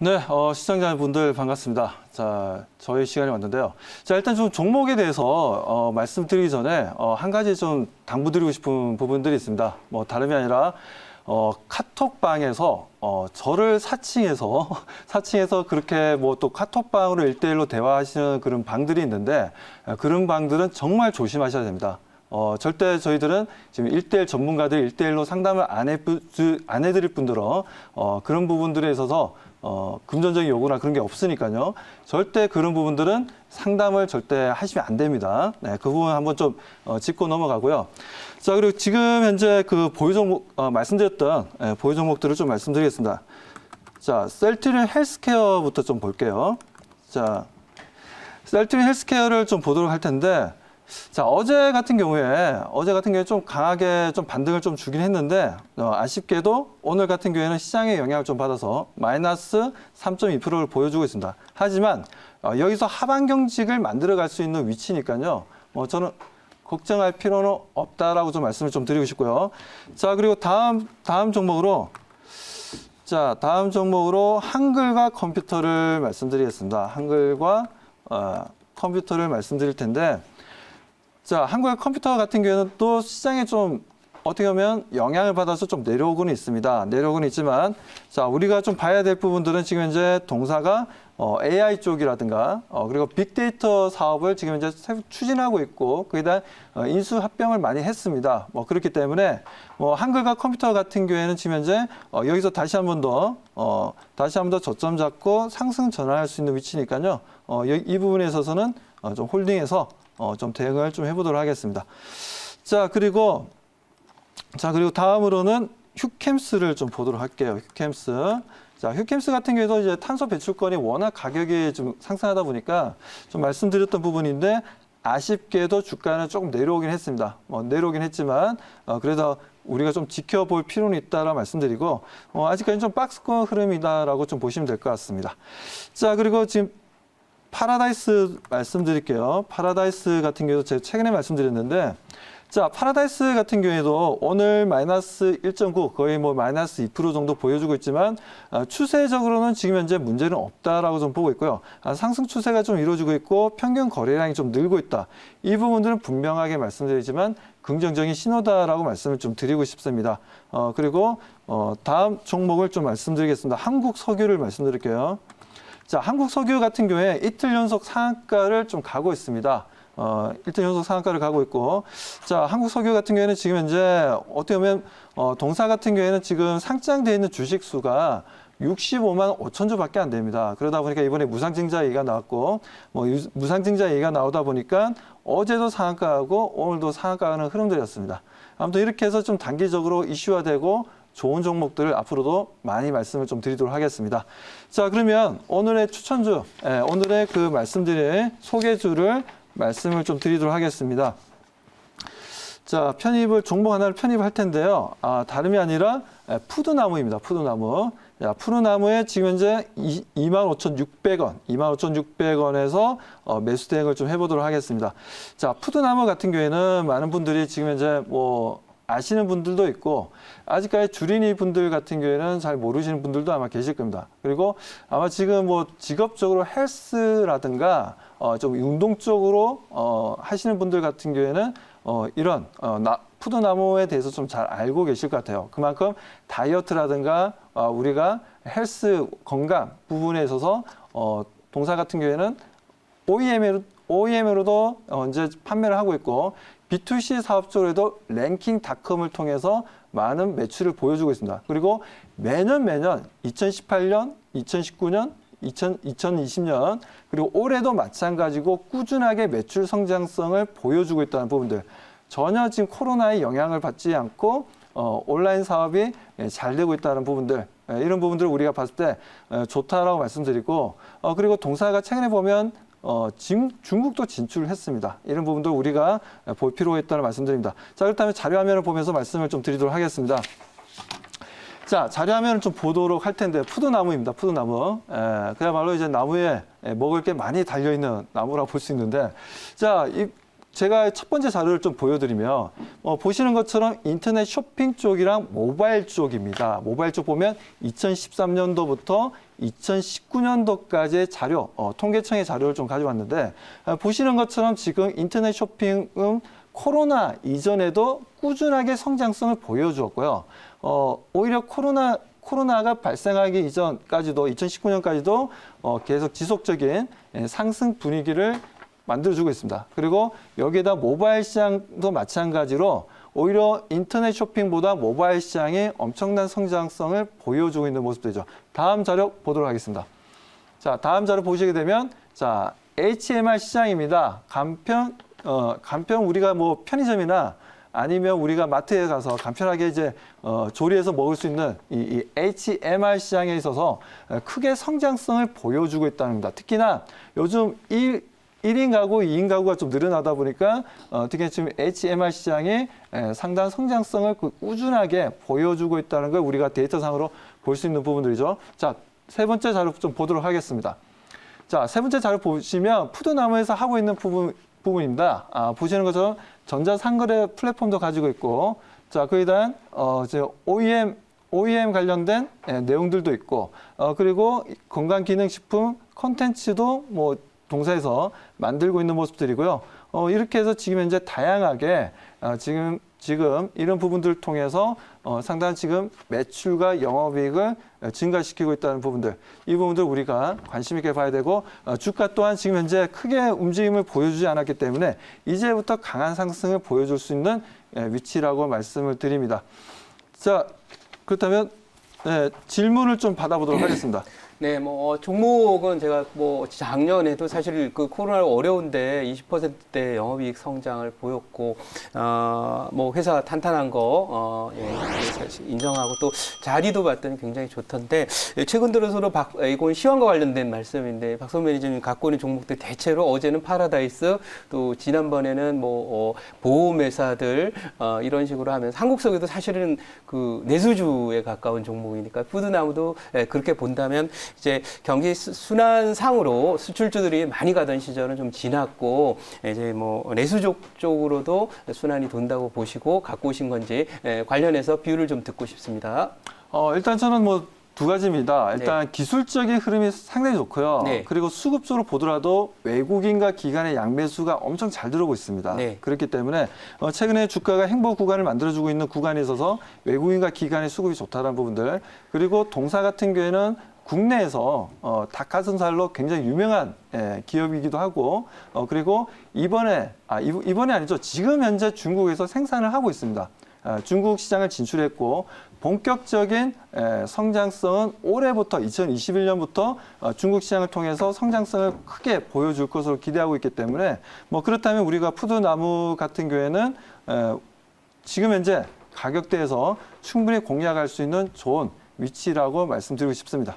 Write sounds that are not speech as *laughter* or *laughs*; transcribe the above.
네, 어, 시청자분들 반갑습니다. 자, 저희 시간이 왔는데요. 자, 일단 좀 종목에 대해서 어, 말씀드리기 전에 어, 한 가지 좀 당부드리고 싶은 부분들이 있습니다. 뭐 다름이 아니라 어, 카톡방에서 어, 저를 사칭해서 *laughs* 사칭해서 그렇게 뭐 또 카톡방으로 일대일로 대화하시는 그런 방들이 있는데 어, 그런 방들은 정말 조심하셔야 됩니다. 어, 절대 저희들은 지금 일대일 전문가들 일대일로 상담을 안, 해, 안 해드릴 분들은 어, 그런 부분들에 있어서 어, 금전적인 요구나 그런 게 없으니까요. 절대 그런 부분들은 상담을 절대 하시면 안 됩니다. 네, 그 부분 한번 좀 어, 짚고 넘어가고요. 자, 그리고 지금 현재 그 보유 종목, 어, 말씀드렸던 예, 보유 종목들을 좀 말씀드리겠습니다. 자, 셀트린 헬스케어부터 좀 볼게요. 자, 셀트린 헬스케어를 좀 보도록 할 텐데, 자, 어제 같은 경우에, 어제 같은 경우에 좀 강하게 좀 반등을 좀 주긴 했는데, 어, 아쉽게도 오늘 같은 경우에는 시장의 영향을 좀 받아서 마이너스 3.2%를 보여주고 있습니다. 하지만, 어, 여기서 하반 경직을 만들어 갈 수 있는 위치니까요. 뭐 저는 걱정할 필요는 없다라고 좀 말씀을 좀 드리고 싶고요. 자, 그리고 다음, 다음 종목으로, 자, 다음 종목으로 한글과 컴퓨터를 말씀드리겠습니다. 한글과 어, 컴퓨터를 말씀드릴 텐데, 자, 한국의 컴퓨터 같은 경우에는 또 시장에 좀 어떻게 보면 영향을 받아서 좀 내려오고는 있습니다. 내려오고는 있지만, 자, 우리가 좀 봐야 될 부분들은 지금 현재 동사가 어, AI 쪽이라든가, 어, 그리고 빅데이터 사업을 지금 새- 추진하고 있고, 거기에 대한 어, 인수 합병을 많이 했습니다. 뭐 그렇기 때문에 뭐 한글과 컴퓨터 같은 경우에는 지금 현재 어, 여기서 다시 한 번 더, 어, 다시 한 번 더 저점 잡고 상승 전환할 수 있는 위치니까요. 어, 이, 이 부분에 있어서는 어, 좀 홀딩해서 어, 좀 대응을 좀 해보도록 하겠습니다. 자, 그리고 자, 그리고 다음으로는 휴캠스를 좀 보도록 할게요. 휴캠스. 자, 휴캠스 같은 경우에도 이제 탄소 배출권이 워낙 가격이 좀 상승하다 보니까 좀 말씀드렸던 부분인데 아쉽게도 주가는 조금 내려오긴 했습니다. 뭐 내려오긴 했지만 어, 그래서 우리가 좀 지켜볼 필요는 있다라 말씀드리고 어, 아직까지는 좀 박스권 흐름이다라고 좀 보시면 될 것 같습니다. 자, 그리고 지금 파라다이스 말씀드릴게요. 파라다이스 같은 경우도 제가 최근에 말씀드렸는데, 자, 파라다이스 같은 경우에도 오늘 마이너스 1.9, 거의 뭐 마이너스 2% 정도 보여주고 있지만, 아, 추세적으로는 지금 현재 문제는 없다라고 좀 보고 있고요. 아, 상승 추세가 좀 이루어지고 있고, 평균 거래량이 좀 늘고 있다. 이 부분들은 분명하게 말씀드리지만, 긍정적인 신호다라고 말씀을 좀 드리고 싶습니다. 어, 그리고, 어, 다음 종목을 좀 말씀드리겠습니다. 한국 석유를 말씀드릴게요. 자, 한국 석유 같은 경우에 이틀 연속 상한가를 좀 가고 있습니다. 어, 이틀 연속 상한가를 가고 있고, 자, 한국 석유 같은 경우에는 지금 현재 어떻게 보면 어, 동사 같은 경우에는 지금 상장되어 있는 주식 수가 65만 5천 주밖에 안 됩니다. 그러다 보니까 이번에 무상증자 얘기가 나왔고, 뭐 유- 무상증자 얘기가 나오다 보니까 어제도 상한가하고 오늘도 상한가하는 흐름들이었습니다. 아무튼 이렇게 해서 좀 단기적으로 이슈화되고 좋은 종목들을 앞으로도 많이 말씀을 좀 드리도록 하겠습니다. 자, 그러면 오늘의 추천주, 예, 오늘의 그 말씀드린 소개주를 말씀을 좀 드리도록 하겠습니다. 자, 편입을 종목 하나를 편입할 텐데요. 아, 다름이 아니라 예, 푸드나무입니다. 푸드나무. 야, 푸드나무에 지금 현재 25,600원, 25,600원에서 어, 매수 대응을 좀 해보도록 하겠습니다. 자, 푸드나무 같은 경우에는 많은 분들이 지금 현재 뭐 아시는 분들도 있고 아직까지 주린이 분들 같은 경우에는 잘 모르시는 분들도 아마 계실 겁니다. 그리고 아마 지금 뭐 직업적으로 헬스라든가 어, 좀 운동 쪽으로 어, 하시는 분들 같은 경우에는 어, 이런 어, 나, 푸드나무에 대해서 좀 잘 알고 계실 것 같아요. 그만큼 다이어트라든가 어, 우리가 헬스 건강 부분에 있어서 어, 동사 같은 경우에는 OEM으로, OEM으로도 현재 판매를 하고 있고 B2C 사업 쪽에도 랭킹닷컴을 통해서 많은 매출을 보여주고 있습니다. 그리고 매년 매년 2018년, 2019년, 2000, 2020년 그리고 올해도 마찬가지고 꾸준하게 매출 성장성을 보여주고 있다는 부분들 전혀 지금 코로나의 영향을 받지 않고 어, 온라인 사업이 예, 잘 되고 있다는 부분들 예, 이런 부분들을 우리가 봤을 때 예, 좋다라고 말씀드리고 어, 그리고 동사가 최근에 보면 어, 진- 중국도 진출을 했습니다. 이런 부분도 우리가 볼 필요가 있다는 말씀드립니다. 자, 그렇다면 자료 화면을 보면서 말씀을 좀 드리도록 하겠습니다. 자, 자료 화면을 좀 보도록 할 텐데, 푸드나무입니다. 푸드나무. 에, 그야말로 이제 나무에 에, 먹을 게 많이 달려있는 나무라고 볼 수 있는데, 자, 이, 제가 첫 번째 자료를 좀 보여드리면 어, 보시는 것처럼 인터넷 쇼핑 쪽이랑 모바일 쪽입니다. 모바일 쪽 보면 2013년도부터 2019년도까지의 자료, 어, 통계청의 자료를 좀 가져왔는데 아, 보시는 것처럼 지금 인터넷 쇼핑은 코로나 이전에도 꾸준하게 성장성을 보여주었고요. 어, 오히려 코로나 코로나가 발생하기 이전까지도 2019년까지도 어, 계속 지속적인 예, 상승 분위기를 만들어주고 있습니다. 그리고 여기에다 모바일 시장도 마찬가지로 오히려 인터넷 쇼핑보다 모바일 시장이 엄청난 성장성을 보여주고 있는 모습들이죠. 다음 자료 보도록 하겠습니다. 자, 다음 자료 보시게 되면 자, HMR 시장입니다. 간편 어, 간편 우리가 뭐 편의점이나 아니면 우리가 마트에 가서 간편하게 이제 어, 조리해서 먹을 수 있는 이, 이 HMR 시장에 있어서 어, 크게 성장성을 보여주고 있다는 겁니다. 특히나 요즘 일 1인 가구, 2인 가구가 좀 늘어나다 보니까 어, 특히 지금 HMR 시장이 에, 상당한 성장성을 그 꾸준하게 보여주고 있다는 걸 우리가 데이터상으로 볼 수 있는 부분들이죠. 자, 세 번째 자료 좀 보도록 하겠습니다. 자, 세 번째 자료 보시면 푸드나무에서 하고 있는 부분, 부분입니다. 아, 보시는 것처럼 전자상거래 플랫폼도 가지고 있고, 자, 그에 대한, 어, 이제 OEM, OEM 관련된 예, 내용들도 있고, 어, 그리고 건강기능식품 컨텐츠도 뭐 동사에서 만들고 있는 모습들이고요. 어, 이렇게 해서 지금 현재 다양하게 어, 지금 지금 이런 부분들을 통해서 어, 상당한 지금 매출과 영업이익을 어, 증가시키고 있다는 부분들 이 부분들 우리가 관심 있게 봐야 되고 어, 주가 또한 지금 현재 크게 움직임을 보여주지 않았기 때문에 이제부터 강한 상승을 보여줄 수 있는 예, 위치라고 말씀을 드립니다. 자 그렇다면 네, 질문을 좀 받아보도록 하겠습니다. *clears throat* 네, 뭐 어, 종목은 제가 뭐 작년에도 사실 그 코로나 어려운데 20%대 영업이익 성장을 보였고 어 뭐 회사 탄탄한 거 어, 예, 사실 인정하고 또 자리도 봤더니 굉장히 좋던데 예, 최근 들어서도 박, 이건 시황과 관련된 말씀인데 박선 매니저님 갖고 있는 종목들 대체로 어제는 파라다이스 또 지난번에는 뭐 어, 보험회사들 어, 이런 식으로 하면 한국석에도 사실은 그 내수주에 가까운 종목이니까 푸드나무도 예, 그렇게 본다면 이제 경기 수- 순환상으로 수출주들이 많이 가던 시절은 좀 지났고 이제 뭐 내수족 쪽으로도 순환이 돈다고 보시고 갖고 오신 건지 예, 관련해서 비율을 좀 듣고 싶습니다. 어, 일단 저는 뭐 두 가지입니다. 일단 기술적인 흐름이 상당히 좋고요. 네. 그리고 수급적으로 보더라도 외국인과 기관의 양매수가 엄청 잘 들어오고 있습니다. 네. 그렇기 때문에 어, 최근에 주가가 행보 구간을 만들어주고 있는 구간에 있어서 외국인과 기관의 수급이 좋다는 부분들 그리고 동사 같은 경우에는 국내에서 어, 닭가슴살로 굉장히 유명한 예, 기업이기도 하고 어, 그리고 이번에 아 이- 이번에 아니죠 지금 현재 중국에서 생산을 하고 있습니다. 아, 중국 시장을 진출했고 본격적인 에, 성장성은 올해부터 2021년부터 어, 중국 시장을 통해서 성장성을 크게 보여줄 것으로 기대하고 있기 때문에 뭐 그렇다면 우리가 푸드나무 같은 경우에는 에, 지금 현재 가격대에서 충분히 공략할 수 있는 좋은 위치라고 말씀드리고 싶습니다.